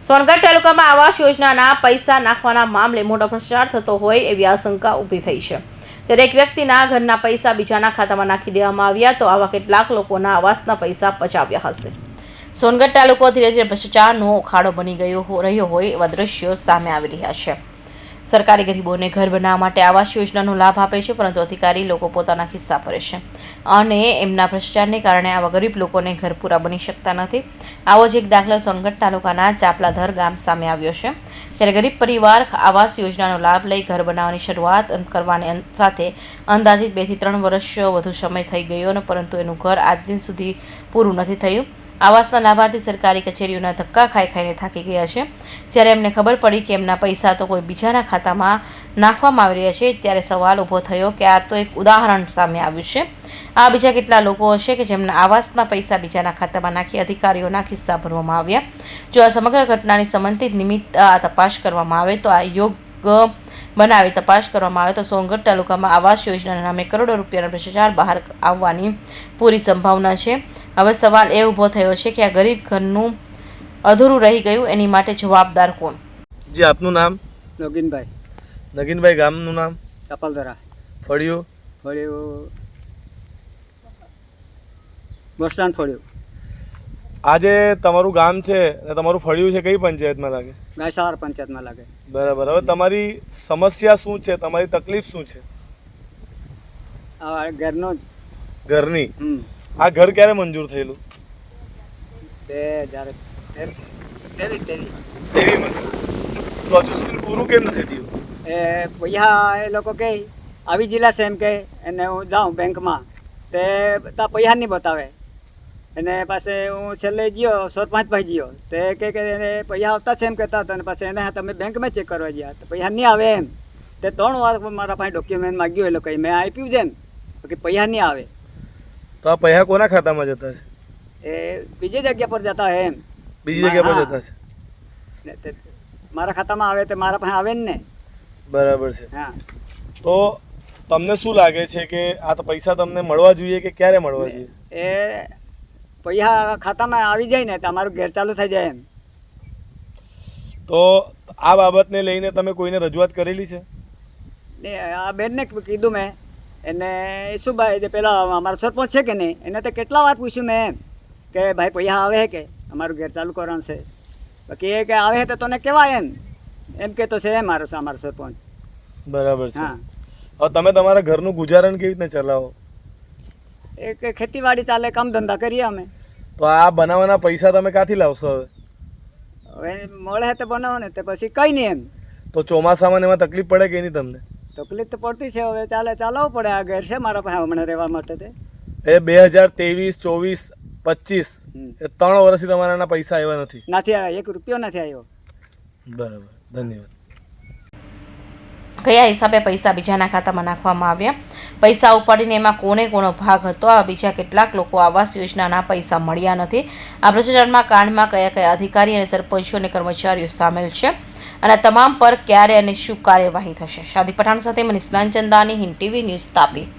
સોનગઢ તાલુકામાં આવાસ યોજનાના પૈસા નાખવાના મામલે મોટો ભ્રષ્ટાચાર થતો હોય એવી આશંકા ઊભી થઈ છે. જ્યારે એક વ્યક્તિના ઘરના પૈસા બીજાના ખાતામાં નાખી દેવામાં આવ્યા તો આવા કેટલાક લોકોના આવાસના પૈસા પચાવ્યા હશે. સોનગઢ તાલુકો ધીરે ધીરે ભ્રષ્ટાચારનો ખાડો બની ગયો રહ્યો હોય એવા દ્રશ્યો સામે આવી રહ્યા છે. સરકારી ગરીબોને ઘર બનાવવા માટે આવાસ યોજનાનો લાભ આપે છે, પરંતુ અધિકારી લોકો પોતાના ખિસ્સા ભરે છે. અને એમના ભ્રષ્ટાચારને કારણે આવા ગરીબ લોકોને ઘર પૂરા બની શકતા નથી. આવો જ એક દાખલો સોનગઢ તાલુકાના ચાપલાધર ગામ સામે આવ્યો છે. ત્યારે ગરીબ પરિવાર આવાસ યોજનાનો લાભ લઈ ઘર બનાવવાની શરૂઆત કરવાની સાથે અંદાજિત બેથી ત્રણ વર્ષ વધુ સમય થઈ ગયો પરંતુ એનું ઘર આજ દિન સુધી પૂરું નથી થયું. આવાસના લાભાર્થી સરકારી કચેરીઓના ધક્કા ખાઈ ખાઈને થાકી ગયા છે. જ્યારે એમને ખબર પડી કે એમના પૈસા તો કોઈ બીજાના ખાતામાં નાખવામાં આવી રહ્યા છે, ત્યારે સવાલ ઊભો થયો કે આ તો એક ઉદાહરણ સામે આવ્યું છે. આ બીજા કેટલા લોકો હશે કે જેમના આવાસના પૈસા બીજાના ખાતામાં નાખી અધિકારીઓના ખિસ્સા ભરવામાં આવ્યા? જો આ સમગ્ર ઘટનાની સંબંધિત નિમિત્ત આ તપાસ કરવામાં આવે તો આ યોગ બનાવી તપાસ કરવામાં આવે તો સોનગઢ તાલુકામાં આવાસ યોજનાના નામે કરોડો રૂપિયાનો ભ્રષ્ટાચાર બહાર આવવાની પૂરી સંભાવના છે. હવે સવાલ એ ઊભો થયો છે કે આ ગરીબ ઘરનું અધૂરું રહી ગયું એની માટે જવાબદાર કોણ? જી આપનું નામ? નગીનભાઈ. નગીનભાઈ ગામનું નામ? ચપલદરા ફળિયું? ફળિયું. બસ સ્ટેન્ડ ફળ્યું. આજે તમારું ગામ છે અને તમારું ફળિયું છે કઈ પંચાયતમાં લાગે? મહેસાણા પંચાયતમાં લાગે. બરાબર. હવે તમારી સમસ્યા શું છે? તમારી તકલીફ શું છે? આ ઘરનો ઘરની? આ ઘર ક્યારે મંજૂર થયેલું? બે હજાર તો હજુ સુધી પૂરું કેમ નથી થયું? એ પૈસા એ લોકો કહે આવી જિલ્લા છે એમ કે એને હું જાઉં બેંકમાં. તે તા પૈસા નહીં બતાવે. એને પાસે હું છેલ્લે ગયો સરપંચ ભાઈ ગયો. તે કે એને પૈસા આવતા છે એમ કહેતા હતા અને પાસે એને તમે બેંકમાં ચેક કરવા ગયા. તો પૈસા નહીં આવે એમ. તે ત્રણ વાર મારા પાસે ડોક્યુમેન્ટ માગ્યું એ લોકોએ મેં આપ્યું છે એમ. કે પૈસા નહીં આવે. તો આ પૈસા કોના ખાતામાં જતા છે? એ બીજી જગ્યા પર જતા એમ. બીજી જગ્યા પર. જતા છે? મારા ખાતામાં આવે તે મારા પાસે આવે ને. બરાબર છે. હા. તો તમને શું લાગે છે કે આ તો પૈસા તમને મળવા જોઈએ કે ક્યારે મળવા જોઈએ? એ પૈસા ખાતામાં આવી જાય ને તો અમારું ઘેર ચાલુ થઈ જાય એમ. તો આ બાબતને લઈને તમે કોઈને રજૂઆત કરેલી છે? ને આ બેનને કીધું મેં. એને ઈસુભાઈ જે પેલા અમારો સરપંચ છે કે નહીં એને તો કેટલા વાર પૂછ્યું મેં એમ કે ભાઈ પૈસા આવે છે કે? અમારું ઘેર ચાલુ કરવાનું છે. બાકી એ કે આવે તો તને કહેવાય એમ. એમ કે તો છે મારો અમારો સરપંચ. બરાબર છે. હા. હવે તમે તમારા ઘરનું ગુજારણ કેવી રીતે ચલાવો? એ કે ખેતીવાડી ચાલે કામ ધંધા કરીએ અમે. તો આ બનાવવાના પૈસા તમે ક્યાંથી લાવશો હવે? હવે મળે તો બનાવો ને તે પછી કંઈ નહીં એમ. તો ચોમાસામાં એમાં તકલીફ પડે કે નહીં તમને? તકલીફ તો પડતી છે હવે ચાલે ચાલવું પડે આ ઘર છે મારા પાસે હમણાં રહેવા માટે તે. એ બે હજાર ત્રેવીસ ચોવીસ પચીસ એ ત્રણ વર્ષથી તમારાના પૈસા આવ્યા નથી. નથી આવ્યા એક રૂપિયો નથી આવ્યો. બરાબર ધન્યવાદ. કયા હિસાબે પૈસા બીજાના ખાતામાં નાખવામાં આવ્યા. પૈસા ઉપાડીને એમાં કોને કોનો ભાગ હતો? આ બીજા કેટલાક લોકો આવાસ યોજનાના પૈસા મળ્યા નથી. આ ભ્રષ્ટાચારમાં કાંડમાં કયા કયા અધિકારી અને સરપંચો અને કર્મચારીઓ સામેલ છે? અને તમામ પર ક્યારે અને શું કાર્યવાહી થશે? શાદી પઠાણ સાથે મનીષ ચંદાની હિન્દ ટીવી ન્યૂઝ તાપી.